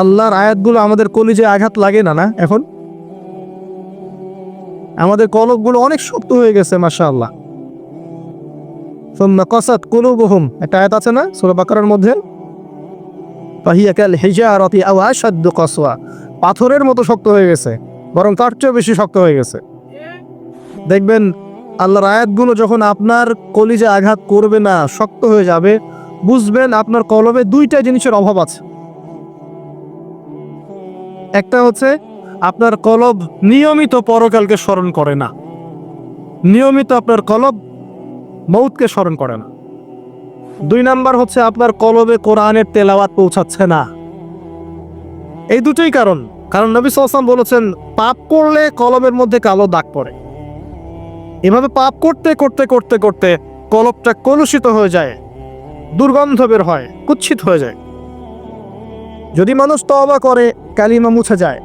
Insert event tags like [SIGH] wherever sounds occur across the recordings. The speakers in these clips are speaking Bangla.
আল্লাহর আয়াতগুলো আমাদের কলিজে আঘাত লাগে না না? এখন? আমাদের কলকগুলো অনেক শক্ত হয়ে গেছে মাসা আল্লাহ কসাত কুলুবহুম। একটা আয়াত আছে না, সূরা বাকারার মধ্যে? ফাহিয়া কাল হিজারাতি আও আশাদ্দু কসওয়া। পাথরের মতো শক্ত হয়ে গেছে, বরং তার চেয়েও বেশি শক্ত হয়ে গেছে। দেখবেন, আল্লাহর আয়াতগুলো যখন আপনার কলিজে আঘাত করবে না, শক্ত হয়ে যাবে, বুঝবেন আপনার কলবে দুইটা জিনিসের অভাব আছে। একটা হচ্ছে, আপনার কলব নিয়মিত পরকালকে স্মরণ করে না। নিয়মিত আপনার কলব মৌতকে স্মরণ করে না। দুই নাম্বার হচ্ছে, আপনার কলবে কোরআনের তেলাওয়াত পৌঁছাচ্ছে না। এই দুটোই কারণ। কারণ নবী সাল্লাম বলেছেন, পাপ করলে কলবের মধ্যে কালো দাগ পড়ে। এভাবে পাপ করতে করতে করতে করতে কলবটা কলুষিত হয়ে যায়, দুর্গন্ধ বের হয় কুচ্ছিত হয়ে যায়। যদি মানুষ তবা করে কালিমা মুছে যায়।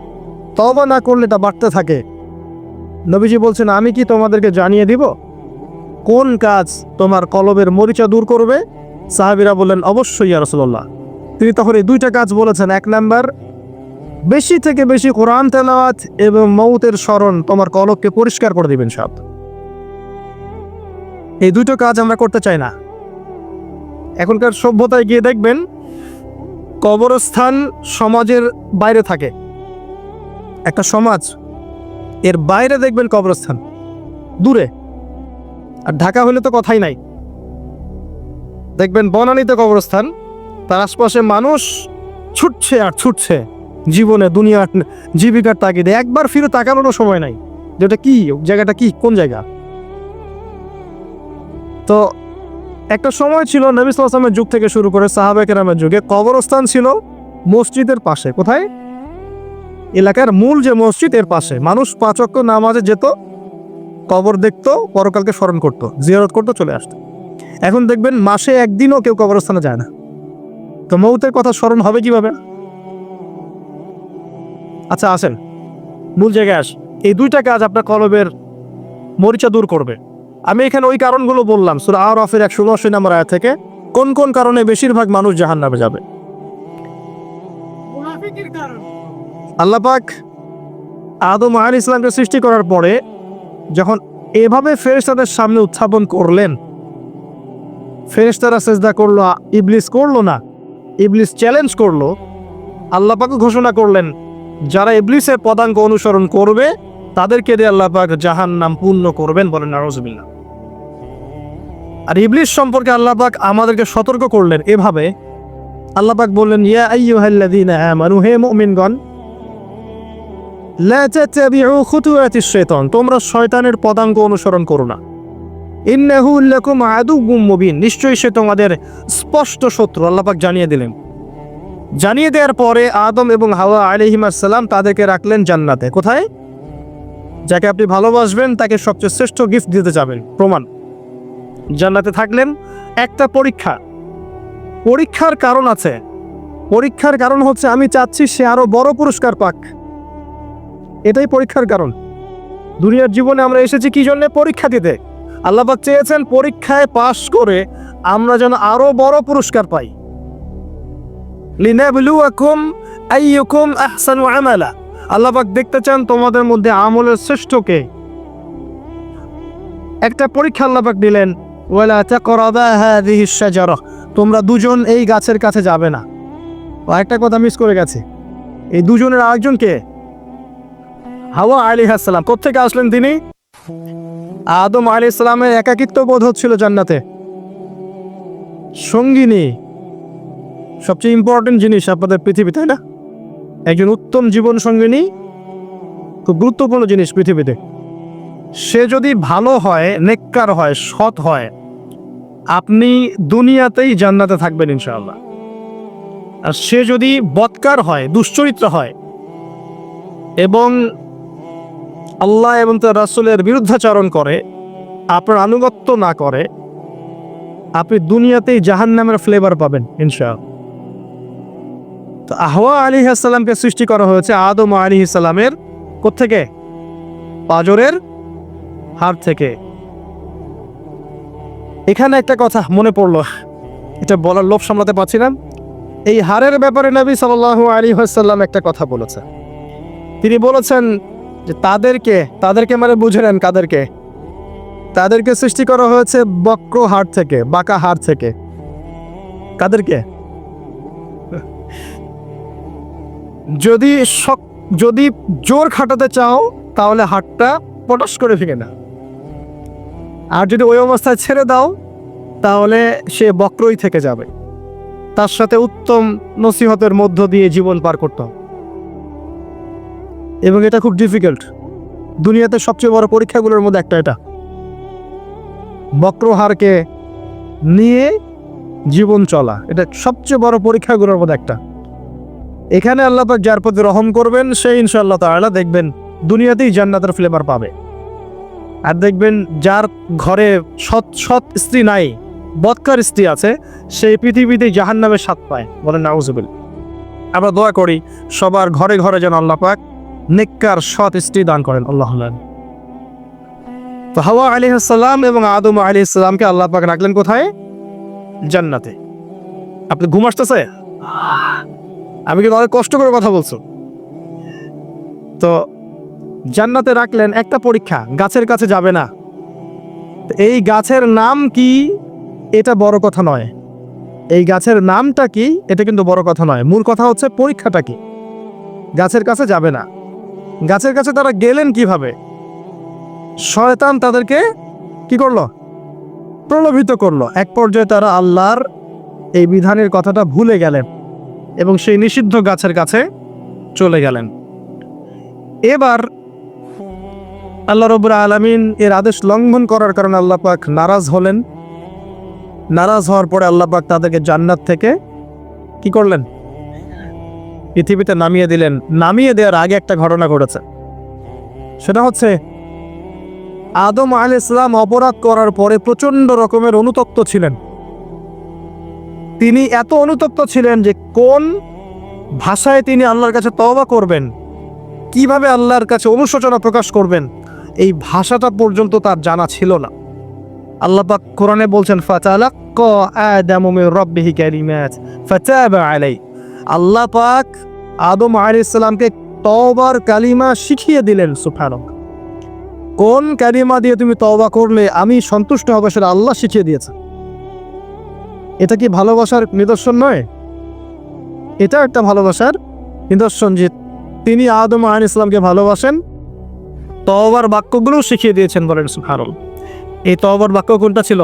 তওবা না করলে তা বাড়তে থাকে। নবীজি বলছেন, আমি কি তোমাদেরকে জানিয়ে দিব? কোন কাজ তোমার কলবের মরিচা দূর করবে? সাহাবিরা বললেন, অবশ্যই ইয়া রাসূলুল্লাহ। তিনি তখন এই দুইটা কাজ বলেছেন। এক নাম্বার, বেশি থেকে বেশি কোরআন তেলাওয়াত এবং মৌতের স্মরণ তোমার কলককে পরিষ্কার করে দিবেন সব। এই দুটো কাজ আমরা করতে চাই না। এখনকার সভ্যতায় গিয়ে দেখবেন কবরস্থান সমাজের বাইরে থাকে। একটা সমাজ, এর বাইরে দেখবেন কবরস্থান, দূরে। আর ঢাকা হলে তো কথাই নাই। দেখবেন বনানীতে কবরস্থান, তার আশপাশে মানুষ ছুটছে আর ছুটছে, জীবনে, দুনিয়ার জীবিকার তাগিদে। একবার ফিরে তাকানোরও সময় নাই। যেটা কি জায়গাটা কি, কোন জায়গা? তো একটা সময় ছিল নবী সালামের যুগ থেকে শুরু করে সাহাবে কেরামের যুগে, কবরস্থান ছিল মসজিদের পাশে। কোথায়? এলাকার মূল যে মসজিদ, এর পাশে। মানুষ পাঁচ অক্ষ নামাজে যেত, কবর দেখতো, পরকালকে স্মরণ করতো, জিয়ারত করতো, চলে আসতো। এখন দেখবেন মাসে একদিনও কেউ কবরস্থানে যায় না। তো মৌতের কথা স্মরণ হবে কীভাবে? আচ্ছা আসেন। মূল জায়গায় আস। এই দুইটা কাজ আপনার কলবের মরিচা দূর করবে। আমি এখানে ওই কারণগুলো বললাম সুরা আর অফের একশো উনআশি নম্বর আয়াত থেকে কোন কোন কারণে বেশিরভাগ মানুষ জাহান নামে যাবে আল্লাহ পাক আদম আল ইসলামকে সৃষ্টি করার পরে যখন এভাবে ফেরেশতাদের সামনে উত্থাপন করলেন ফেরেশতারা সেজদা করল ইবলিস করল না ইবলিস চ্যালেঞ্জ করল আল্লাহ পাক ঘোষণা করলেন যারা ইবলিসের পদাঙ্ক অনুসরণ করবে তাদেরকে দিয়ে আল্লাহ পাক জাহান নাম পূর্ণ করবেন বলেন নারজবিল্লা আর ইবলিস সম্পর্কে আল্লাহ পাক আমাদেরকে সতর্ক করলেন এভাবে। আল্লাহ পাক বললেন, ইয়া আইয়ুহাল্লাযীনা আমানু, হে মুমিনগণ শাইতান, তোমরা শয়তানের পদাঙ্ক অনুসরণ করো না। ইন্নাহু লাকুম আদুউম মুবিন। নিশ্চয়ই সে তোমাদের স্পষ্ট শত্রু, আল্লাহ পাক জানিয়ে দিলেন। জানিয়ে দেওয়ার পরে আদম এবং হাওয়া আলাইহিমাস সালাম তাদেরকে রাখলেন জান্নাতে। কোথায়? যাকে আপনি ভালোবাসবেন, তাকে সবচেয়ে শ্রেষ্ঠ গিফট দিতে যাবেন। প্রমাণ। জান্নাতে থাকলেন, একটা পরীক্ষা। পরীক্ষার কারণ আছে। পরীক্ষার কারণ হচ্ছে আমি চাচ্ছি সে আরও বড় পুরস্কার পাক। এটাই পরীক্ষার কারণ। দুনিয়ার জীবনে আমরা এসেছি কি জন্য? পরীক্ষা দিতে। আল্লাহবাক চেয়েছেন পরীক্ষায় পাশ করে আমরা যেন আরও বড় পুরস্কার পাই। লিনাবলুয়াকুম আল্লাহবাক দেখতে চান তোমাদের মধ্যে আমলের শ্রেষ্ঠকে একটা পরীক্ষা আল্লাহবাক দিলেন ওয়ালা তাকরাবা হাযিহি শাজারা। তোমরা দুজন এই গাছের কাছে যাবে না। একটা কথা মিস করে গেছে। এই দুজনের আরেকজন কে? হাওয়া আলাইহিস সালাম। কোত্থেকে আসলেন তিনি? আদম আলাইহিস সালামের একাকিত্ব বোধ হচ্ছিল জান্নাতে। সঙ্গিনী। সবচেয়ে ইম্পর্টেন্ট জিনিস আপনাদের পৃথিবী তাই না? একজন উত্তম জীবন সঙ্গিনী, খুব গুরুত্বপূর্ণ জিনিস পৃথিবীতে। সে যদি ভালো হয়, নেককার হয়, সৎ হয় আপনি দুনিয়াতেই জান্নাতে থাকবেন ইনশাআল্লাহ। আর সে যদি বৎকার হয়, দুশ্চরিত্র হয়, এবং আল্লাহ এবং তার রাসূলের বিরুদ্ধাচরণ করে, আপনার আনুগত্য না করে, আপনি দুনিয়াতেই জাহান্নামের ফ্লেভার পাবেন ইনশাআল্লাহ। তো আহওয়া আলী সাল্লামকে সৃষ্টি করা হয়েছে আদম আলী সাল্লামের কোত্থেকে? পাজরের হাত থেকে। এখানে একটা কথা মনে পড়ল। এটা বলার লোভ সামলাতে পারছিলাম এই হারের ব্যাপারে নবী সাল্লাল্লাহু আলী হাসাল্লাম একটা কথা বলেছেন তিনি বলেছেন যে তাদেরকে তাদেরকে মানে বুঝে নেন কাদেরকে। তাদেরকে সৃষ্টি করা হয়েছে বক্র হাড় থেকে, বাঁকা হাড় থেকে। কাদেরকে? যদি শক- যদি জোর খাটাতে চাও, তাহলে হাড়টা পটাশ করে ভেঙে না আর যদি ওই অবস্থায় ছেড়ে দাও, তাহলে সে বক্রই থেকে যাবে। তার সাথে উত্তম নসিহতের মধ্য দিয়ে জীবন পার করতে এবং এটা খুব ডিফিকাল্ট দুনিয়াতে সবচেয়ে বড় পরীক্ষাগুলোর মধ্যে একটা এটা। বক্রহারকে নিয়ে জীবন চলা। এটা সবচেয়ে বড় পরীক্ষাগুলোর মধ্যে একটা। এখানে আল্লাহ যার প্রতি রহম করবেন, সে ইনশাআল্লাহ তাআলা দেখবেন দুনিয়াতেই জান্নাতের ফ্লেভার পাবে। আর দেখবেন যার ঘরে সৎ সৎ স্ত্রী নাই, বৎকার স্ত্রী আছে সেই পৃথিবীতে জাহান নামে স্বাদ পায়। বলেন নাউজুবিল আমরা দোয়া করি, সবার ঘরে ঘরে যেন আল্লাহ পাক নেককার, সৎ স্ত্রী দান করেন। আল্লাহ তো হাওয়া আলী সালাম এবং আদম আলী ইসলামকে আল্লাহ পাক রাখলেন কোথায়? জান্নাতে। আপনি ঘুম আসতেছে? আমি কিন্তু অনেক কষ্ট করে কথা বলছো। তো জান্নাতে রাখলেন একটা পরীক্ষা, গাছের কাছে যাবে না। এই গাছের নাম কি? এটা বড় কথা নয়। এই গাছের নামটা কি? এটা কিন্তু বড় কথা নয়। মূল কথা হচ্ছে পরীক্ষাটা কি? গাছের কাছে যাবে না। গাছের কাছে তারা গেলেন কীভাবে? শয়তান তাদেরকে কি করল? প্রলোভিত করল। এক পর্যায়ে তারা আল্লাহর এই বিধানের কথাটা ভুলে গেলেন এবং সেই নিষিদ্ধ গাছের কাছে চলে গেলেন। এবার আল্লাহ রবুর আলমিন এর আদেশ লঙ্ঘন করার কারণে আল্লাহ পাক নারাজ হলেন। নারাজ হওয়ার পরে আল্লাহ পাক তাদেরকে জান্নাত থেকে কি করলেন? পৃথিবীতে নামিয়ে দিলেন। নামিয়ে দেওয়ার আগে একটা ঘটনা ঘটেছে। সেটা হচ্ছে, আদম আল ইসলাম অপরাধ করার পরে প্রচণ্ড রকমের অনুতপ্ত ছিলেন। তিনি এত অনুতপ্ত ছিলেন যে কোন ভাষায় তিনি আল্লাহর কাছে তওবা করবেন, কীভাবে আল্লাহর কাছে অনুশোচনা প্রকাশ করবেন এই ভাষাটা পর্যন্ত তার জানা ছিল না। আল্লাপাক কোরআনে বলছেন আলাই আল্লাহ পাক আদম আলাইহিস সালামকে তওবার কালিমা শিখিয়ে দিলেন, সুবহানাল্লাহ। কোন কালিমা দিয়ে তুমি তওবা করলে আমি সন্তুষ্ট হব সেটা আল্লাহ শিখিয়ে দিয়েছে এটা কি ভালোবাসার নিদর্শন নয়? এটা একটা ভালোবাসার নিদর্শন যে তিনি আদম আইন ইসলামকে ভালোবাসেন তওবার বাক্যগুলো শিখিয়ে দিয়েছেন বলেন, সুবহানাল্লাহ। এই তওবার বাক্য কোনটা ছিল?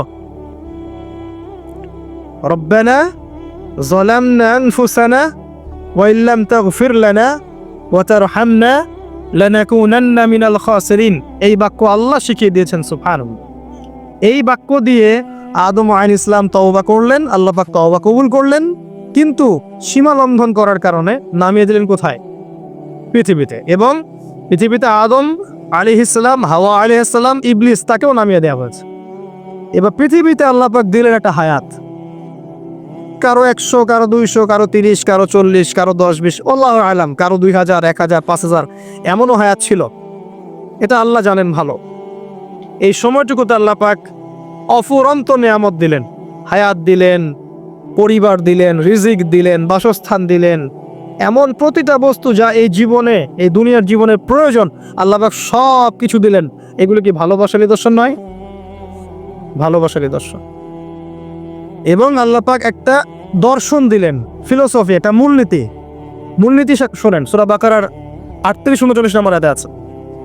রব্বানা জলামনা আনফুসানা ওয়া ইল্লাম তাগফির লানা ওয়া তারহামনা লানাকুনান্না মিনাল খাসিরিন। এই বাক্য আল্লাহ শিখিয়ে দিয়েছেন, সুবহানাল্লাহ। এই বাক্য দিয়ে আদম আইন ইসলাম তওবা করলেন, আল্লাহ পাক তওবা কবুল করলেন, কিন্তু সীমা লঙ্ঘন করার কারণে নামিয়ে দিলেন কোথায়? পৃথিবীতে। এবং পৃথিবীতে আদম আলী ইসলাম হাওয়া আলী ইসলাম ইবলিস তাকেও নামিয়ে দেওয়া হয়েছে। এবার পৃথিবীতে আল্লাহ পাক দিলেন একটা হায়াত। কারও একশো, কারও দুইশো, কারও তিরিশ, কারও চল্লিশ, কারও দশ, বিশ, আল্লাহ আলাম, কারও দুই হাজার, এক হাজার, পাঁচ হাজার, এমনও হায়াত ছিল। এটা আল্লাহ জানেন ভালো। এই সময়টুকুতে আল্লাহ পাক অফুরন্ত নেয়ামত দিলেন। হায়াত দিলেন, পরিবার দিলেন, রিজিক দিলেন, বাসস্থান দিলেন এমন প্রতিটা বস্তু যা এই জীবনে, এই দুনিয়ার জীবনে প্রয়োজন আল্লাহবাক সব কিছু দিলেন। এগুলো কি ভালোবাসার নিদর্শন নয়? ভালোবাসার নিদর্শন। এবং আল্লাহ পাক একটা দর্শন দিলেন ফিলোসফি একটা মূলনীতি। মূলনীতি শোনেন, সুরা বাকারার আটত্রিশ উনচল্লিশ নম্বর আয়াতে আছে।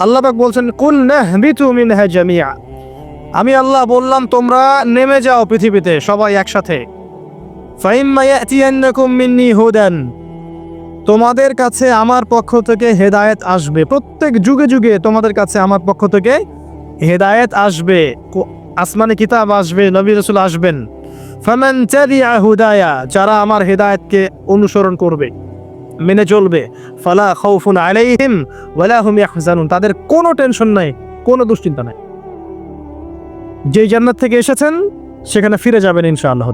আল্লাহ পাক বলছেন, কুল মিনহা জামিয়া আমি আল্লাহ বললাম, তোমরা নেমে যাও পৃথিবীতে সবাই একসাথে। মিন্নি তোমাদের কাছে আমার পক্ষ থেকে হেদায়েত আসবে। প্রত্যেক যুগে যুগে তোমাদের কাছে আমার পক্ষ থেকে হেদায়েত আসবে। আসমানে কিতাব আসবে, নবী রসুল আসবেন। ফামান চারিয়া হুদায়া, যারা আমার হেদায়েতকে অনুসরণ করবে, মেনে চলবে, ফালা খাউফুন আলাইহিম ওয়ালা ইয়াহজানুন। তাদের কোনো টেনশন নাই, কোনো দুশ্চিন্তা নাই। যেই জান্নাত থেকে এসেছেন, সেখানে ফিরে যাবেন ইনশাআল্লাহ।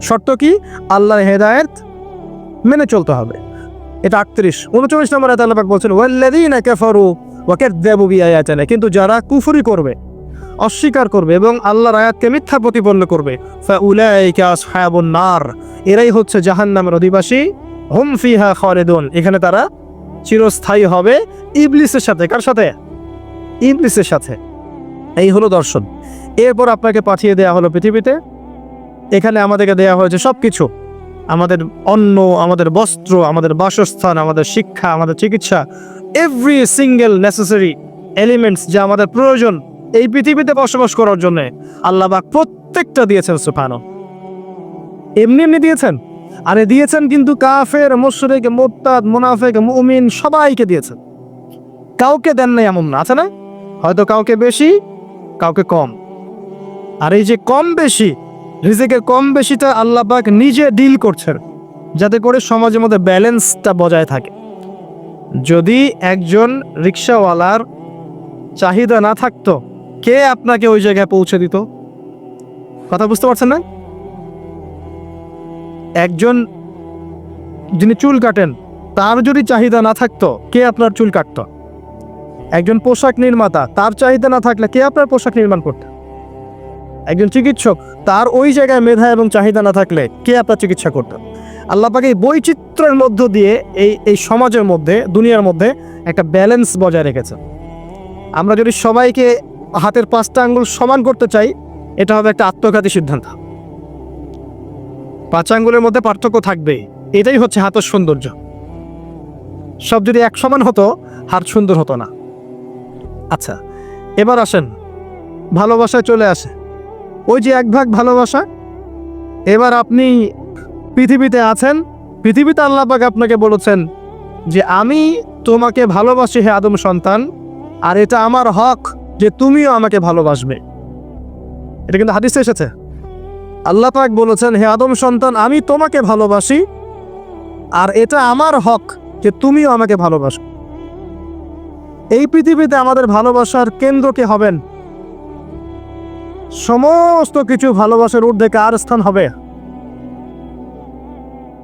শর্ত কি? আল্লাহর হেদায়েত মেনে চলতে হবে। এটা আটত্রিশ। উনচল্লিশ নম্বর আল্লাহ পাক বলছেন, ওয়াল্লাযীনা কাফারু ওয়া কাযযাবু বিআয়াতিনা। কিন্তু যারা কুফুরি করবে, অস্বীকার করবে এবং আল্লাহর আয়াতকে মিথ্যা প্রতিপন্ন করবে নার। এরাই হচ্ছে জাহান্নামের অধিবাসী। হুম ফিহা খালিদুন। এখানে তারা চিরস্থায়ী হবে ইবলিসের সাথে। কার সাথে? ইবলিসের সাথে। এই হলো দর্শন। এরপর আপনাকে পাঠিয়ে দেয়া হলো পৃথিবীতে। এখানে আমাদেরকে দেয়া হয়েছে সব কিছু আমাদের অন্ন, আমাদের বস্ত্র, আমাদের বাসস্থান, আমাদের শিক্ষা, আমাদের চিকিৎসা এভরি সিঙ্গেল নেসেসারি এলিমেন্টস যা আমাদের প্রয়োজন এই পৃথিবীতে বসবাস করার জন্য আল্লাহ পাক প্রত্যেকটা দিয়েছেন সুফানো এমনি এমনি দিয়েছেন। আরে দিয়েছেন কিন্তু কাফের, মুশরিক মোত্তাদ মুনাফেক, মুমিন সবাইকে দিয়েছেন। কাউকে দেন নাই এমন না, আছে না? হয়তো কাউকে বেশি, কাউকে কম। আর এই যে কম বেশি রিজিকের কম বেশিটা আল্লাহ নিজে ডিল করছেন, যাতে করে সমাজের মধ্যে ব্যালেন্সটা বজায় থাকে। যদি একজন রিক্সাওয়ালার চাহিদা না থাকতো, কে আপনাকে ওই জায়গায় পৌঁছে দিত? কথা বুঝতে পারছেন না? একজন যিনি চুল কাটেন, তার যদি চাহিদা না থাকতো, কে আপনার চুল কাটতো? একজন পোশাক নির্মাতা, তার চাহিদা না থাকলে কে আপনার পোশাক নির্মাণ করতে? একজন চিকিৎসক, তার ওই জায়গায় মেধা এবং চাহিদা না থাকলে কে আপনার চিকিৎসা করতেন আল্লাহ পাক এই বৈচিত্র্যের মধ্য দিয়ে এই এই সমাজের মধ্যে, দুনিয়ার মধ্যে একটা ব্যালেন্স বজায় রেখেছে। আমরা যদি সবাইকে হাতের পাঁচটা আঙ্গুল সমান করতে চাই, এটা হবে একটা আত্মঘাতী সিদ্ধান্ত। পাঁচ আঙ্গুলের মধ্যে পার্থক্য থাকবে এটাই হচ্ছে হাতের সৌন্দর্য। সব যদি এক সমান হতো, হাত সুন্দর হতো না। আচ্ছা এবার আসেন। ভালোবাসায় চলে আসে ওই যে এক ভাগ ভালোবাসা। এবার আপনি পৃথিবীতে আছেন, পৃথিবীতে আল্লাহ পাক আপনাকে বলেছেন যে, আমি তোমাকে ভালোবাসি হে আদম সন্তান, আর এটা আমার হক যে তুমিও আমাকে ভালোবাসবে। এটা কিন্তু হাদিসে এসেছে। আল্লাহ পাক বলেছেন, হে আদম সন্তান, আমি তোমাকে ভালোবাসি, আর এটা আমার হক যে তুমিও আমাকে ভালোবাসো। এই পৃথিবীতে আমাদের ভালোবাসার কেন্দ্র কে হবেন? সমস্ত কিছু ভালোবাসার ঊর্ধ্বে কার স্থান হবে?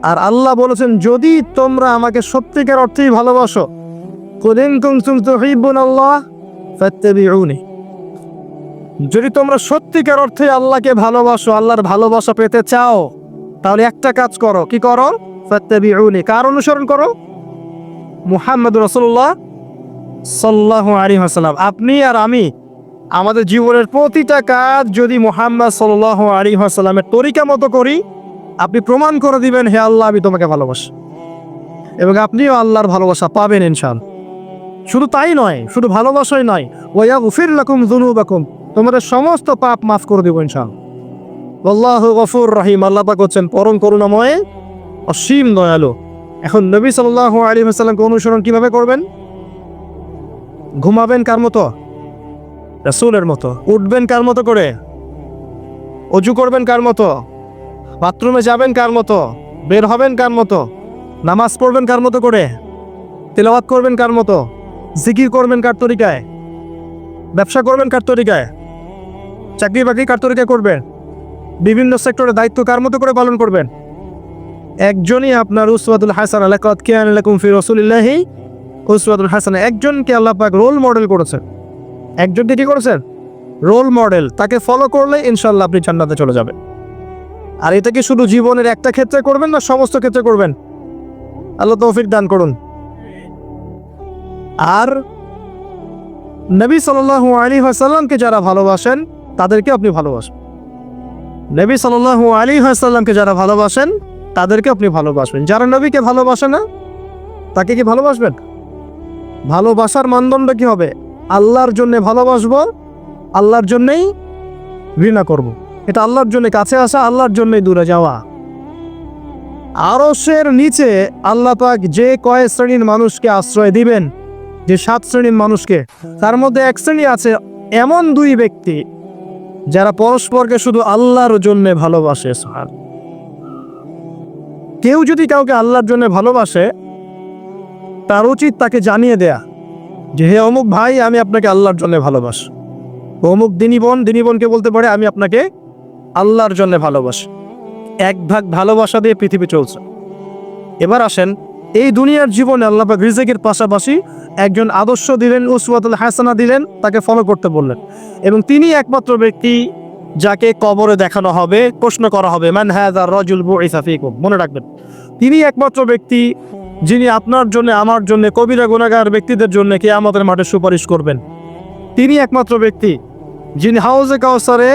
আর আল্লাহ বলেছেন, যদি তোমরা আমাকে সত্যিকার অর্থেই ভালোবাসো তুহিব্বুনাল্লাহ ফাত্তাবিউনি। যদি তোমরা সত্যিকার অর্থে আল্লাহকে ভালোবাসো, আল্লাহর ভালোবাসা পেতে চাও, তাহলে একটা কাজ করো। কি করো? ফাত্তাবিউনি। কার অনুসরণ করো? মুহাম্মদ রাসূলুল্লাহ সাল্লাহ আলাইহি ওয়াসাল্লাম। আপনি আর আমি আমাদের জীবনের প্রতিটা কাজ যদি মোহাম্মদ সাল্লাল্লাহু আলাইহি ওয়াসাল্লামের তরিকা মতো করি, আপনি প্রমাণ করে দিবেন, হে আল্লাহ, আমি তোমাকে ভালোবাসি। এবং আপনিও আল্লাহর ভালোবাসা পাবেন ইনশাআল্লাহ। শুধু তাই নয়, শুধু ভালোবাসাই নয় ওয়া গফির লাকুম যুনুবাকুম, তোমাদের সমস্ত পাপ মাফ করে দেব ইনশাআল্লাহ। আল্লাহ গফুর রাহিম, আল্লাহ পাক হচ্ছেন পরম করুণাময়, অসীম দয়ালু। এখন নবী সাল্লাল্লাহু আলাইহি ওয়াসাল্লামকে অনুসরণ কীভাবে করবেন? ঘুমাবেন কার মতো? রাসূলের মতো। উঠবেন কার মতো করে? অজু করবেন কার মতো? বাথরুমে যাবেন কার মতো? বের হবেন কার মতো? নামাজ পড়বেন কার মতো করে? তেলাওয়াত করবেন কার মতো? জিকির করবেন কার তরিকায়? ব্যবসা করবেন কার তরিকায়? চাকরি বাকরি কার তরিকায় করবেন? বিভিন্ন সেক্টরে দায়িত্ব কার মতো করে পালন করবেন? একজনই আপনার উসওয়াতুল হাসান আলাকাত কে আলাকুম ফি রাসূলিল্লাহি উসওয়াতুল হাসান, একজনকে আল্লাহ পাক রোল মডেল করেছেন। একজনকে কি করেছেন? রোল মডেল তাকে ফলো করলে ইনশাল্লাহ আপনি জান্নাতে চলে যাবেন। আর এটা কি শুধু জীবনের একটা ক্ষেত্রে করবেন না, সমস্ত ক্ষেত্রে করবেন? আল্লাহ তৌফিক দান করুন। আর নবী সাল্লাল্লাহু আলী হাসাল্লামকে যারা ভালোবাসেন, তাদেরকে আপনি ভালোবাসেন নবী সাল্লাল্লাহু আলী হাসাল্লামকে যারা ভালোবাসেন, তাদেরকে আপনি ভালোবাসবেন। যারা নবীকে ভালোবাসে না, তাকে কি ভালোবাসবেন? ভালোবাসার মানদণ্ড কি হবে? আল্লাহর জন্য ভালোবাসবো, আল্লাহর জন্যেই ঘৃণা করব। এটা আল্লাহর জন্য কাছে আসা, আল্লাহর জন্যই দূরে যাওয়া। আরসের নিচে আল্লাহ পাক যে কয় শ্রেণির মানুষকে আশ্রয় দিবেন, যে সাত শ্রেণির মানুষকে, তার মধ্যে এক শ্রেণি আছে এমন দুই ব্যক্তি যারা পরস্পরকে শুধু আল্লাহর জন্য ভালোবাসে সোহান কেউ যদি কাউকে আল্লাহর জন্য ভালোবাসে, তার উচিত তাকে জানিয়ে দেয়া। যে, হে অমুক ভাই, আমি আপনাকে আল্লাহর জন্য ভালোবাসি। অমুক দিনী বোন, দিনী বোনকে বলতে পারে, আমি আপনাকে আল্লাহর জন্য ভালোবাসি। এক ভাগ ভালোবাসা দিয়ে পৃথিবী চলছে। এবার আসেন, এই দুনিয়ার জীবনে আল্লাপাক রিজেকের পাশাপাশি একজন আদর্শ দিলেন, উসওয়াতুল হাসানা দিলেন, তাকে ফলো করতে বললেন। এবং তিনি একমাত্র ব্যক্তি যাকে কবরে দেখানো হবে, প্রশ্ন করা হবে ম্যান আর রজুল বুইসা ফিকুম? মনে রাখবেন। তিনি একমাত্র ব্যক্তি যিনি আপনার জন্য, আমার জন্য, কবিরা গুণাগার ব্যক্তিদের জন্য কে আমাদের মাঠে সুপারিশ করবেন। তিনি একমাত্র ব্যক্তি, যিনি হাউজে কাউসারে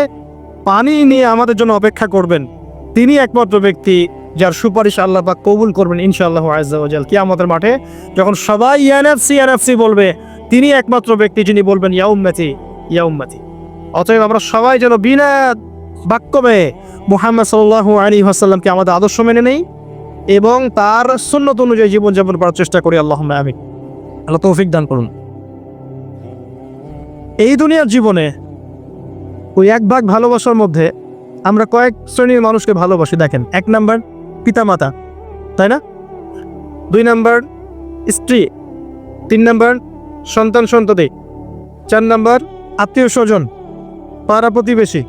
পানি নিয়ে আমাদের জন্য অপেক্ষা করবেন। তিনি একমাত্র ব্যক্তি যার সুপারিশ আল্লাহ পাক কবুল করবেন ইনশাআল্লাহ আজাল কি আমাদের মাঠে যখন সবাই এনএফসি এনএফসি বলবে, তিনি একমাত্র ব্যক্তি যিনি বলবেন ইয়াউম্মাতি ইয়াউম্মাতি অতএব আমরা সবাই যেন বিনা বাক্যবে মোহাম্মদ সাল্লাহ আলী আসাল্লামকে আমাদের আদর্শ মেনে নেই। এবং তার সুন্নত অনুযায়ী জীবনযাপন করার চেষ্টা করি আল্লাহ আমি আল্লাহ তৌফিক দান করুন। এই দুনিয়ার জীবনে ওই এক ভাগ ভালোবাসার মধ্যে আমরা কয়েক শ্রেণির মানুষকে ভালোবাসি, দেখেন, এক নাম্বার পিতামাতা, তাই না? দুই নাম্বার স্ত্রী, তিন নাম্বার সন্তান সন্ততি, চার নাম্বার আত্মীয় স্বজন, পাড়া প্রতিবেশী,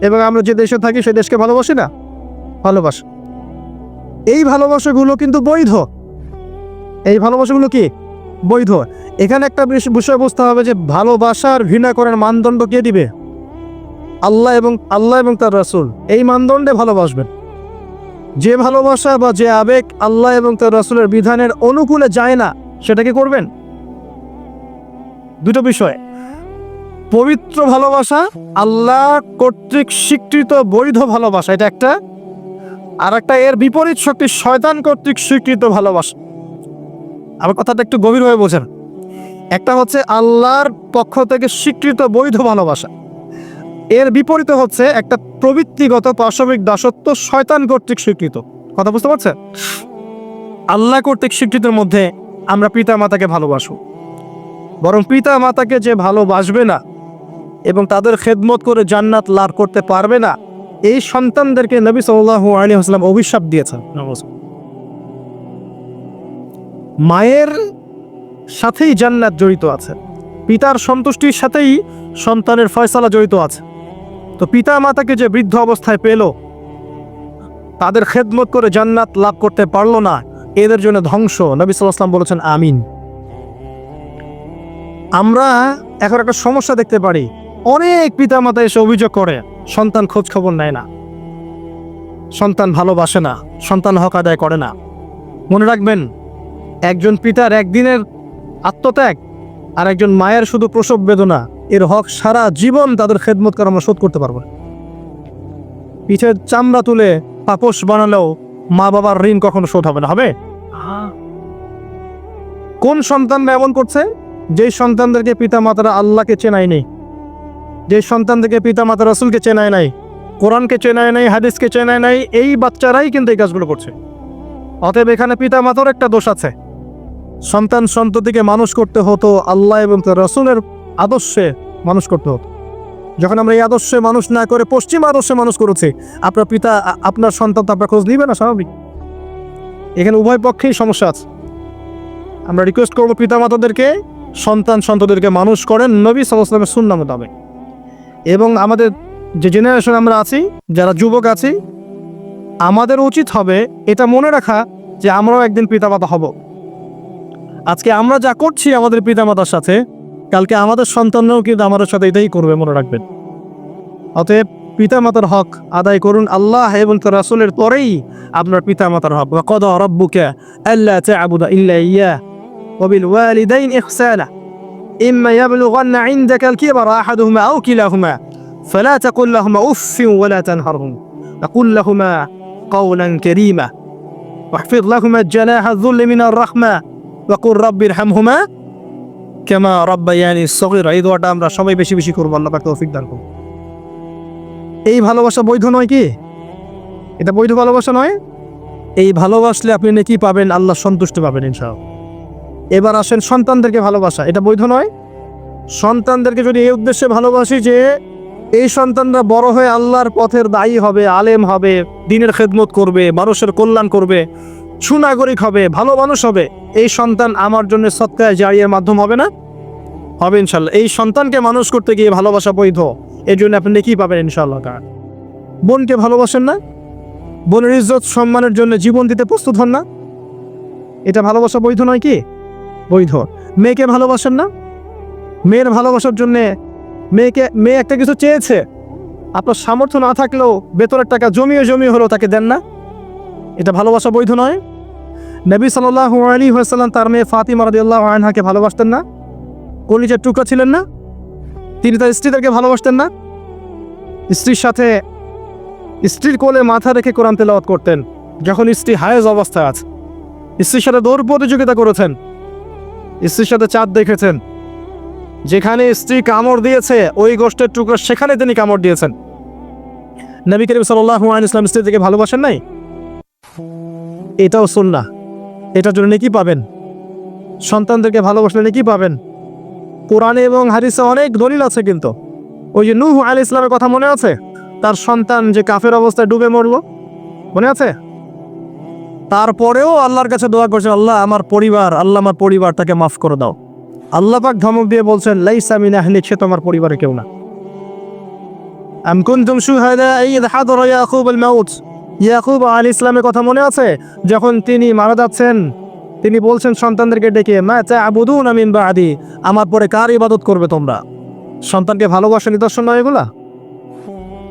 এবং আমরা যে দেশে থাকি সেই দেশকে ভালোবাসি না? ভালোবাসি। এই ভালোবাসাগুলো কিন্তু বৈধ। এই ভালোবাসাগুলো কি? বৈধ। এখানে একটা বিষয় বুঝতে হবে যে ভালোবাসার ঘৃণা করার মানদণ্ড কে দিবে? আল্লাহ এবং আল্লাহ এবং তার রাসূল। এই মানদণ্ডে ভালোবাসবেন। যে ভালোবাসা বা যে আবেগ আল্লাহ এবং তার রাসূলের বিধানের অনুকূলে যায় না, সেটা কি করবেন? দুটো বিষয়। পবিত্র ভালোবাসা, আল্লাহ কর্তৃক স্বীকৃত বৈধ ভালোবাসা, এটা একটা। আর একটা এর বিপরীত শক্তি শয়তান কর্তৃক স্বীকৃত ভালোবাসা। আমার কথাটা একটু গভীরভাবে বোঝেন। একটা হচ্ছে আল্লাহর পক্ষ থেকে স্বীকৃত বৈধ ভালোবাসা। এর বিপরীতে হচ্ছে একটা প্রবৃত্তিগত পাশবিক দাসত্ব শয়তান কর্তৃক স্বীকৃত। কথা বুঝতে পারছেন? আল্লাহ কর্তৃক স্বীকৃতির মধ্যে আমরা পিতা মাতাকে ভালোবাসব। বরং পিতা মাতাকে যে ভালোবাসবে না এবং তাদের খেদমত করে জান্নাত লাভ করতে পারবে না এই সন্তানদেরকে নবী সাল্লাহ আলী হাসলাম অভিশাপ দিয়েছেন। মায়ের সাথেই জান্নাত জড়িত আছে। পিতার সন্তুষ্টির সাথেই সন্তানের ফয়সালা জড়িত আছে। তো পিতা মাতাকে যে বৃদ্ধ অবস্থায় পেল তাদের খেদমত করে জান্নাত লাভ করতে পারল না। এদের জন্য ধ্বংস। নবী সাল্লাম বলেছেন আমিন। আমরা এখন একটা সমস্যা দেখতে পারি। অনেক পিতামাতা এসে অভিযোগ করে, সন্তান খোঁজ খবর নেয় না। সন্তান ভালোবাসে না, সন্তান হক আদায় করে না। মনে রাখবেন, একজন পিতার একদিনের আত্মত্যাগ আর একজন মায়ের শুধু প্রসব বেদনা, এর হক সারা জীবন তাদের খেদমত করে আমরা শোধ করতে পারব পিঠের চামড়া তুলে পাপোশ বানালেও মা বাবার ঋণ কখনো শোধ হবে না, হবে? কোন সন্তানরা এমন করছে? যেই সন্তানদেরকে পিতা মাতারা আল্লাহকে চেনায় নেই যে সন্তানদেরকে পিতা মাতা রসুলকে চেনায় নাই, কোরআনকে চেনায় নাই, হাদিসকে চেনায় নাই, এই বাচ্চারাই কিন্তু এই কাজগুলো করছে। অতএব এখানে পিতা মাতার একটা দোষ আছে। সন্তান সন্ততিকে মানুষ করতে হতো, আল্লাহ এবং তার রসুলের আদর্শে মানুষ করতে হতো। যখন আমরা এই আদর্শে মানুষ না করে পশ্চিম আদর্শে মানুষ করেছি, আপনার পিতা আপনার সন্তান তো আপনার খোঁজ নিবে না, স্বাভাবিক। এখানে উভয় পক্ষেই সমস্যা আছে। আমরা রিকোয়েস্ট করব পিতা মাতাদেরকে সন্তান সন্ততিদেরকে মানুষ করেন নবী সাল্লামের সুন্না মোতাবেক। এবং আমাদের যে জেনারেশন আমরা আছি, যারা যুবক আছি, আমাদের উচিত হবে এটা মনে রাখা যে আমরাও একদিন পিতামাতা হব। আজকে আমরা যা করছি আমাদের পিতামাতার সাথে, কালকে আমাদের সন্তানরাও কিন্তু আমাদের সাথে এটাই করবে মনে রাখবেন। অতএব পিতামাতার হক আদায় করুন আল্লাহ এবং তার রাসূলের পরেই আপনার পিতামাতার হক। বা কদ রব্বুকা আল্লা তা'বুদা ইল্লা ইয়্যাহ ওয়া বিল ওয়ালিদাইন ইহসানা। ইম্মা ইয়াবলুগান্না ইনদাকা আল-কিবরা আহাদুহুমা আও কিলাহুমা فلا تقل لهما اف ولا تنهرهم وقل لهما قولا كريما واحفظ لهما جناح الذل من الرحمة وقل رب ارحمهما كما ربياني صغيرا এই দোয়াটা আমরা সবাই বেশি বেশি করবো আল্লাহ পাক তৌফিক দান করুন এই ভালোবাসা বৈধ নয় কি এটা বৈধ ভালোবাসা নয় এই ভালোবাসলে আপনি নাকি পাবেন আল্লাহ সন্তুষ্ট পাবেন ইনশাআল্লাহ এবার আসেন সন্তানদেরকে ভালোবাসা। এটা বৈধ নয়। সন্তানদেরকে যদি এই উদ্দেশ্যে ভালোবাসি যে, এই সন্তানরা বড় হয়ে আল্লাহর পথের দায়ী হবে, আলেম হবে, দিনের খেদমত করবে, মানুষের কল্যাণ করবে, সুনাগরিক হবে, ভালো মানুষ হবে, এই সন্তান আমার জন্য সৎকায় জারিয়ার মাধ্যম হবে না? হবে ইনশাল্লাহ। এই সন্তানকে মানুষ করতে গিয়ে ভালোবাসা বৈধ। এই জন্য আপনি কি পাবেন ইনশাআল্লাহ তাআলা। বোনকে ভালোবাসেন না? বোনের ইজ্জত, সম্মানের জন্য জীবন দিতে প্রস্তুত হন না? এটা ভালোবাসা বৈধ নয় কি? বৈধ। মেয়েকে ভালোবাসেন না? মেয়ের ভালোবাসার জন্যে মেয়েকে, মেয়ে একটা কিছু চেয়েছে। আপনার সামর্থ্য না থাকলেও বেতনের টাকা জমিয়ে জমিয়ে হলেও তাকে দেন না। এটা ভালোবাসা বৈধ নয়। নবী সাল্লাহ আলী হাসাল্লাম তার মেয়ে ফাতিমা রদিয়াল্লাহ আনহাকে ভালোবাসতেন না। কলিজার টুকরা ছিলেন না। তিনি তার স্ত্রীদেরকে ভালোবাসতেন না। স্ত্রীর সাথে স্ত্রীর কোলে মাথা রেখে কোরআন তেলাওয়াত করতেন, যখন স্ত্রী হায়েজ অবস্থায় আছে। স্ত্রীর সাথে দৌড় প্রতিযোগিতা করেছেন। স্ত্রীর সাথে চাঁদ দেখেছেন। যেখানে স্ত্রী কামড় দিয়েছে, ওই গোষ্ঠের টুকরো সেখানে তিনি কামড় দিয়েছেন। নবী করিম সাল্লাহ ইসলাম স্ত্রী থেকে ভালোবাসেন নাই? এটাও সুন্না এটার জন্য কি পাবেন। সন্তানদেরকে ভালোবাসলে নাকি পাবেন। কোরআনে এবং হারিসে অনেক দলিল আছে কিন্তু। ওই যে নূহ আলী ইসলামের কথা মনে আছে? তার সন্তান যে কাফের অবস্থায় ডুবে মরল? মনে আছে? তারপরেও আল্লাহর কাছে দোয়া করছে, আল্লাহ, আমার পরিবার, আল্লাহ আমার পরিবার তাকে মাফ করে দাও। আল্লাহ পাক ধমক দিয়ে বলছেন, লাইসা মিন আহলিক, সে তোমার পরিবারে কেউ না। আম কুনতুম শুহাদা ঈদ হাদরা ইয়াকুব আল মাউত। ইয়াকুব আলী ইসলামের কথা মনে আছে? যখন তিনি মারা যাচ্ছেন, তিনি বলছেন সন্তানদেরকে ডেকে, মা চা আবুদুন আমিন বা আদি আমার পরে কার ইবাদত করবে তোমরা? সন্তানকে ভালোবাসা, নিদর্শন নয় এগুলা?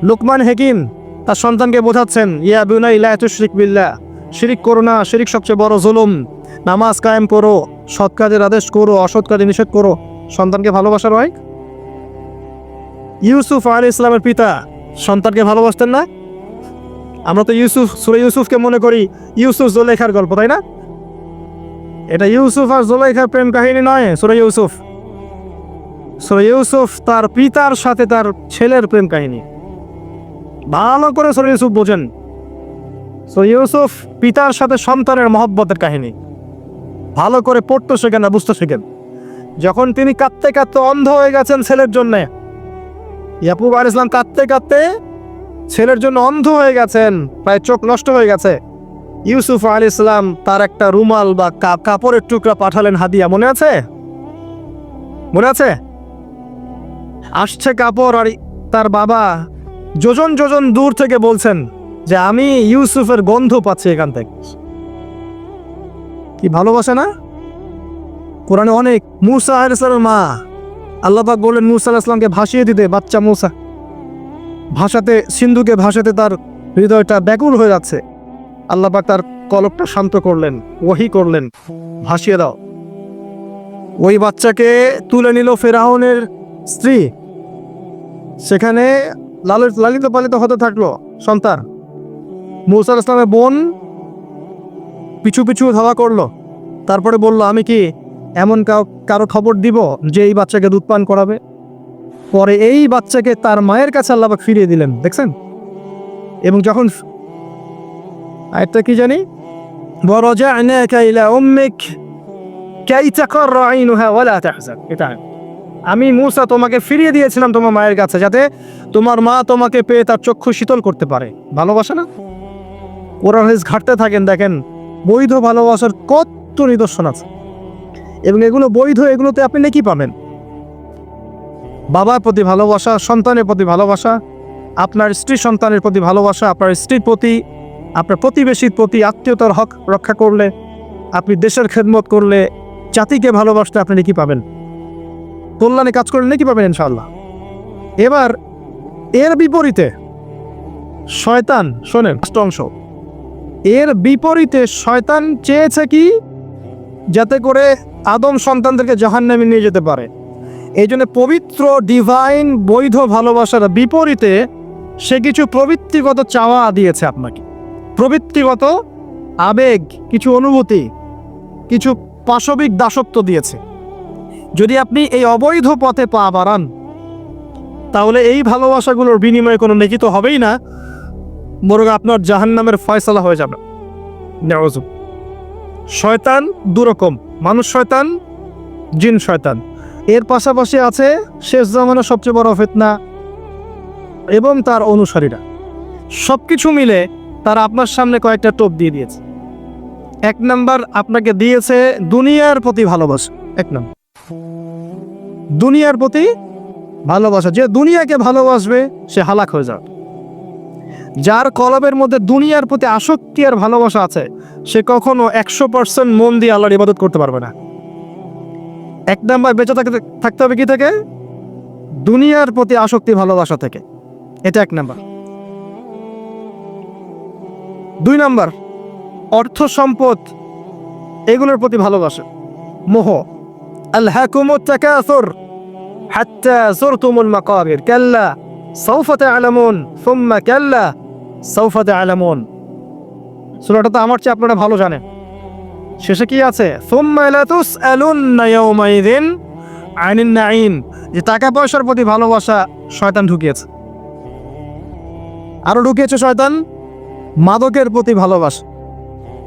লুকমান হেকিম তার সন্তানকে বোঝাচ্ছেন, ইয়া বিনা ইলা তুশরিক বিল্লাহ। শিরিক করো না, শিরিক সবচেয়ে বড় জুলুম। নামাজ কায়েম করো, সৎ কাজের আদেশ করো, অসৎ কাজে নিষেধ করো। সন্তানকে ভালোবাসার হয়? ইউসুফ আলী ইসলামের পিতা, সন্তানকে ভালোবাসতেন না? আমরা তো ইউসুফ, সুরে ইউসুফকে মনে করি, ইউসুফ জোলেখার গল্প, তাই না? এটা ইউসুফ আর জোলেখার প্রেম কাহিনী নয়, সুরে ইউসুফ। সুরে ইউসুফ তার পিতার সাথে তার ছেলের প্রেম কাহিনী। ভালো করে সুরে ইউসুফ বোঝেন। সো ইউসুফ পিতার সাথে সন্তানের মহব্বতের কাহিনী। ভালো করে পড়তে শেখেন না, বুঝতে শেখেন। যখন তিনি কাঁদতে কাঁদতে অন্ধ হয়ে গেছেন ছেলের জন্যে, ইয়াকুব আল ইসলাম কাঁদতে কাঁদতে ছেলের জন্য অন্ধ হয়ে গেছেন, প্রায় চোখ নষ্ট হয়ে গেছে। ইউসুফ আল ইসলাম তার একটা রুমাল বা কাপড়ের টুকরা পাঠালেন, হাদিয়া। মনে আছে? মনে আছে? আসছে কাপড় আর তার বাবা যোজন যোজন দূর থেকে বলছেন যে আমি ইউসুফের গন্ধ পাচ্ছি এখান থেকে। কি ভালোবাসে না? কোরআনে অনেক মুসা আলাইসালামের মা। আল্লাপাক বললেন, মুসা আলাইসলামকে ভাসিয়ে দিতে, বাচ্চা মুসা। ভাষাতে সিন্ধুকে ভাষাতে তার হৃদয়টা ব্যাকুল হয়ে যাচ্ছে। আল্লাপাক তার কলকটা শান্ত করলেন ওহি করলেন, ভাসিয়ে দাও। ওই বাচ্চাকে তুলে নিল ফেরাউনের স্ত্রী। সেখানে লালিত লালিত পালিত হতে থাকল সন্তান। মৌসার ইসলামের বোন পিছু পিছু ধাওয়া করল। তারপরে বলল, আমি কি এমন কাউ, কারও খবর দিব যে এই বাচ্চাকে দুধ পান করাবে? পরে এই বাচ্চাকে তার মায়ের কাছে আল্লাহ ফিরিয়ে দিলেন, দেখছেন? এবং যখন আরেকটা কি জানি? আমি মুসা তোমাকে ফিরিয়ে দিয়েছিলাম তোমার মায়ের কাছে যাতে তোমার মা তোমাকে পেয়ে তার চক্ষু শীতল করতে পারে। ভালোবাসা না? কোরআন হাদিস ঘাটতে থাকেন, দেখেন, বৈধ ভালোবাসার কত নিদর্শন আছে। এবং এগুলো বৈধ, এগুলোতে আপনি নাকি পাবেন? বাবার প্রতি ভালোবাসা, সন্তানের প্রতি ভালোবাসা, আপনার স্ত্রী সন্তানের প্রতি ভালোবাসা, আপনার স্ত্রীর প্রতি, আপনার প্রতিবেশীর প্রতি আত্মীয়তার হক রক্ষা করলে, আপনি দেশের খেদমত করলে, জাতিকে ভালোবাসতে আপনি নাকি পাবেন। কল্যাণে কাজ করলে নাকি পাবেন ইনশাল্লাহ এবার, এর বিপরীতে, শয়তান, শোনেন ফার্স্ট অংশ। এর বিপরীতে শয়তান চেয়েছে কি? যাতে করে আদম সন্তানদেরকে জাহান্নামে নিয়ে যেতে পারে। এই জন্য পবিত্র ডিভাইন বৈধ ভালোবাসার বিপরীতে সে কিছু প্রবৃত্তিগত চাওয়া দিয়েছে আপনাকে। প্রবৃত্তিগত আবেগ, কিছু অনুভূতি, কিছু পাশবিক দাসত্ব দিয়েছে। যদি আপনি এই অবৈধ পথে পা বাড়ান, তাহলে এই ভালোবাসাগুলোর বিনিময়ে কোনো নেকি তো হবেই না। বরং আপনার জাহান্নামের ফয়সালা হয়ে যাবে। নেওয়াজু শয়তান দুরকম। মানুষ শয়তান, জিন শয়তান। এর পাশাপাশি আছে শেষ জামানের সবচেয়ে বড় ফেতনা এবং তার অনুসারীরা। সব কিছু মিলে তারা আপনার সামনে কয়েকটা টোপ দিয়ে দিয়েছে। এক নাম্বার আপনাকে দিয়েছে দুনিয়ার প্রতি ভালোবাসা। এক নাম্বার। দুনিয়ার প্রতি ভালোবাসা। যে দুনিয়াকে ভালোবাসবে, সে হালাক হয়ে যাবে। যার কলবের মধ্যে দুনিয়ার প্রতি আসক্তি আর ভালোবাসা আছে, সে কখনো একশো পার্সেন্ট মন দিয়ে আল্লাহর ইবাদত করতে পারবে না। এক নাম্বার বেঁচে থাকতে থাকতে হবে কি থেকে? দুনিয়ার প্রতি আসক্তি, ভালোবাসা থেকে। এটা এক নাম্বার। দুই নাম্বার, অর্থ সম্পদ, এগুলোর প্রতি ভালোবাসা। মোহ, আল আল্হাকুম তাকাসুর, হাত্তা জুরতুমুল মাকাবির। কাল্লা, সাউফা তা'লামুন, সুম্মা কাল্লা। সাউফা তা'লামুন সূরাটা তো আমার চেয়ে আপনারা ভালো জানেন। শেষে কি আছে? যে টাকা পয়সার প্রতি ভালোবাসা শয়তান ঢুকিয়েছে। আরও ঢুকিয়েছে শয়তান? মাদকের প্রতি ভালোবাসা।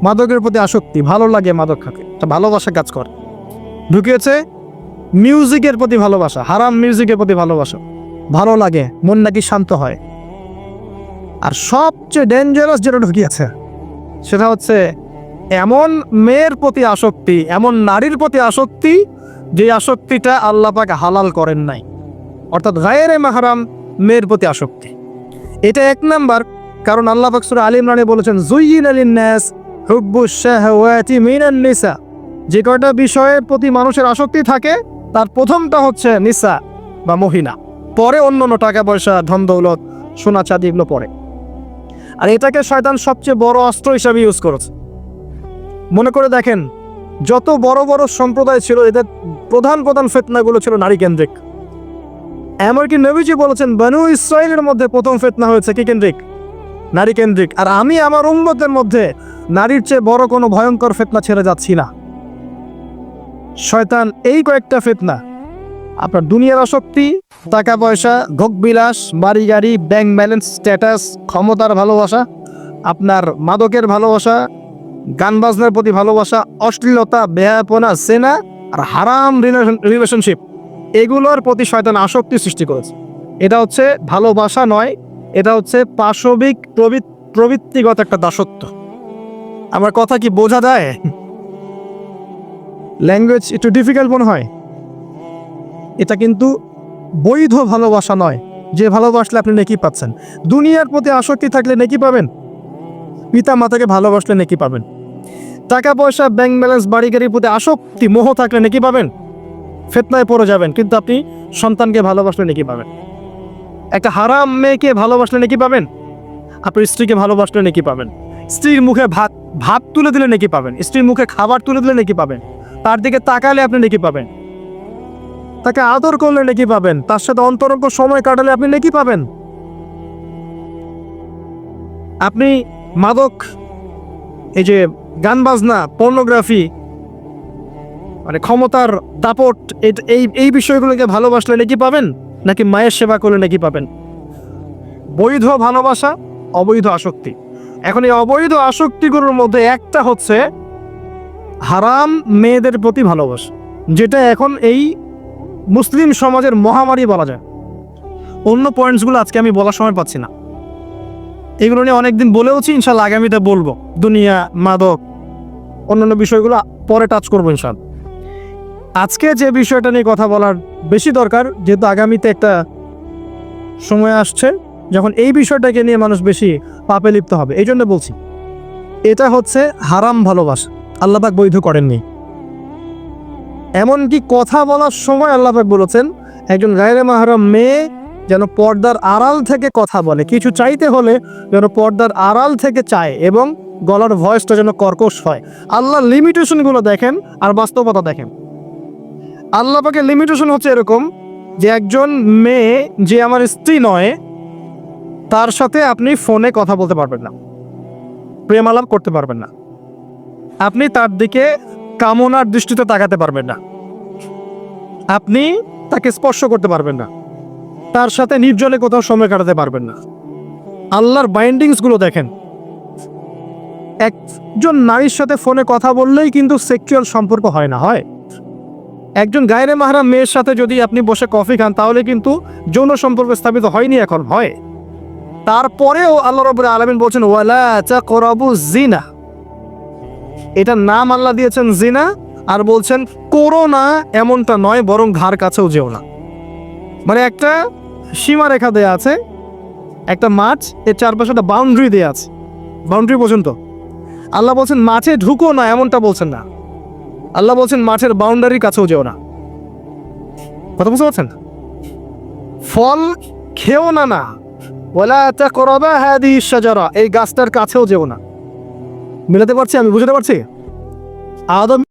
মাদকের প্রতি আসক্তি। ভালো লাগে মাদক খাকে তা ভালোবাসা কাজ করে। ঢুকিয়েছে মিউজিকের প্রতি ভালোবাসা। হারাম মিউজিকের প্রতি ভালোবাসা। ভালো লাগে। মন নাকি শান্ত হয়। আর সবচেয়ে ডেঞ্জারাস যেটা ঢুকিয়েছে, সেটা হচ্ছে এমন মেয়ের প্রতি আসক্তি, এমন নারীর প্রতি আসক্তি যে আসক্তিটা আল্লাহ পাক হালাল করেন নাই। অর্থাৎ গায়ের মাহারাম মেয়ের প্রতি আসক্তি। এটা এক নাম্বার, কারণ আল্লাহ পাক সূরা আলী ইমরানে বলেছেন, জুইয়িন আলিন নাস হুব্বু শাহওয়াতি মিনান নিসা। যে কয়টা বিষয়ের প্রতি মানুষের আসক্তি থাকে, তার প্রথমটা হচ্ছে নিসা বা মহিলা পরে অন্য টাকা পয়সা ধন দৌলত সোনা চাঁদি এগুলো পরে আর এটাকে শয়তান সবচেয়ে বড় অস্ত্র হিসাবে ইউজ করেছে। মনে করে দেখেন, যত বড় বড় সম্প্রদায় ছিল, এদের প্রধান প্রধান ফেতনাগুলো ছিল নারী কেন্দ্রিক এমনকি নবীজি বলেছেন, বানু ইসরায়েলের মধ্যে প্রথম ফেতনা হয়েছে কি কেন্দ্রিক নারী কেন্দ্রিক আর আমি আমার উম্মতের মধ্যে নারীর চেয়ে বড় কোনো ভয়ঙ্কর ফেতনা ছেড়ে যাচ্ছি না। শয়তান এই কয়েকটা ফেতনা আপনার দুনিয়ার আসক্তি, টাকা পয়সা ভোগবিলাস বাড়ি গাড়ি ব্যাংক ব্যালেন্স স্ট্যাটাস ক্ষমতার ভালোবাসা, আপনার মাদকের ভালোবাসা, গান বাজনার প্রতি ভালোবাসা, অশ্লীলতা বেহাপনা সেনা আর হারাম রিলেশনশিপ এগুলোর প্রতি শয়তান আসক্তি সৃষ্টি করেছে। এটা হচ্ছে ভালোবাসা নয়, এটা হচ্ছে পাশবিক প্রবৃত্তিগত একটা দাসত্ব। আমার কথা কি বোঝা যায়? [LAUGHS] ল্যাঙ্গুয়েজ একটু ডিফিকাল্ট মনে হয়। এটা কিন্তু বৈধ ভালোবাসা নয়। যে ভালোবাসলে আপনি নেকি পাচ্ছেন। দুনিয়ার প্রতি আসক্তি থাকলে নেকি পাবেন। পিতা মাতাকে ভালোবাসলে নেকি পাবেন। টাকা পয়সা ব্যাংক ব্যালেন্স বাড়ি গাড়ির প্রতি আসক্তি, মোহ থাকলে নেকি পাবেন। ফেতনায় পড়ে যাবেন, কিন্তু আপনি সন্তানকে ভালোবাসলে নেকি পাবেন। একটা হারাম মেয়েকে ভালোবাসলে নাকি পাবেন। আপনার স্ত্রীকে ভালোবাসলে নাকি পাবেন। স্ত্রীর মুখে ভাত ভাত তুলে দিলে নাকি পাবেন। স্ত্রীর মুখে খাবার তুলে দিলে নাকি পাবেন। তার দিকে তাকালে আপনি নাকি পাবেন। তাকে আদর করলে নাকি পাবেন? তার সাথে অন্তরঙ্গ সময় কাটালে আপনি নাকি পাবেন? আপনি মাদক, এই যে গান বাজনা পর্নোগ্রাফি মানে ক্ষমতার দাপট এই এই বিষয়গুলোকে ভালোবাসলে নাকি পাবেন? নাকি মায়ের সেবা করলে নাকি পাবেন? বৈধ ভালোবাসা, অবৈধ আসক্তি। এখন এই অবৈধ আসক্তিগুলোর মধ্যে একটা হচ্ছে হারাম মেয়েদের প্রতি ভালোবাসা, যেটা এখন এই মুসলিম সমাজের মহামারী বলা যায়। অন্য পয়েন্টসগুলো আজকে আমি বলার সময় পাচ্ছি না। এগুলো নিয়ে অনেকদিন বলেওছি ইনশাল্লাহ আগামীতে বলব। দুনিয়া, মাদক, অন্যান্য বিষয়গুলো পরে টাচ করব ইনশাল্লাহ আজকে যে বিষয়টা নিয়ে কথা বলার বেশি দরকার, যেহেতু আগামীতে একটা সময় আসছে, যখন এই বিষয়টাকে নিয়ে মানুষ বেশি পাপে লিপ্ত হবে, এই জন্য বলছি। এটা হচ্ছে হারাম ভালোবাসা। আল্লাপাক বৈধ করেননি। এমনকি কথা বলার সময় আল্লাপাক বলেছেন, একজন গায়রে মাহারাম মেয়ে যেন পর্দার আড়াল থেকে কথা বলে, কিছু চাইতে হলে যেন পর্দার আড়াল থেকে চায় এবং গলার ভয়েসটা যেন কর্কশ হয়। আল্লাহ লিমিটেশনগুলো দেখেন আর বাস্তবতা দেখেন। আল্লাহ পাকের লিমিটেশন হচ্ছে এরকম যে একজন মেয়ে যে আমার স্ত্রী নয়, তার সাথে আপনি ফোনে কথা বলতে পারবেন না প্রেম আলাপ করতে পারবেন না। আপনি তার দিকে কামনার দৃষ্টিতে তাকাতে পারবেন না। আপনি তাকে স্পর্শ করতে পারবেন না। তার সাথে নির্জলে কোথাও সময় কাটাতে পারবেন না। আল্লাহর বাইন্ডিংসগুলো দেখেন। একজন নারীর সাথে ফোনে কথা বললেই কিন্তু সেক্সুয়াল সম্পর্ক হয় না, হয়। একজন গায়রে মাহারা মেয়ের সাথে যদি আপনি বসে কফি খান, তাহলে কিন্তু যৌন সম্পর্ক স্থাপিত হয়নি এখন, হয়। তারপরেও আল্লাহ রব আলমিন বলছেন, ওয়ালা করাবু জিনা এটার নাম আল্লাহ দিয়েছেন জিনা আর বলছেন করো না এমনটা নয়, বরং ধার কাছেও যেও না। মানে একটা সীমারেখা দেয়া আছে, একটা মাঠ, এর চারপাশে একটা বাউন্ডারি দেয়া আছে। বাউন্ডারি পর্যন্ত। আল্লাহ বলছেন, মাঠে ঢুকো না, এমনটা বলছেন না। আল্লাহ বলছেন, মাঠের বাউন্ডারির কাছেও যেও না। কথা বুঝতে পারছেন? ফল খেও না না। শাজারা। এই গাছটার কাছেও যেও না। মিলাতে পারছি আমি বুঝতে পারছি? আদম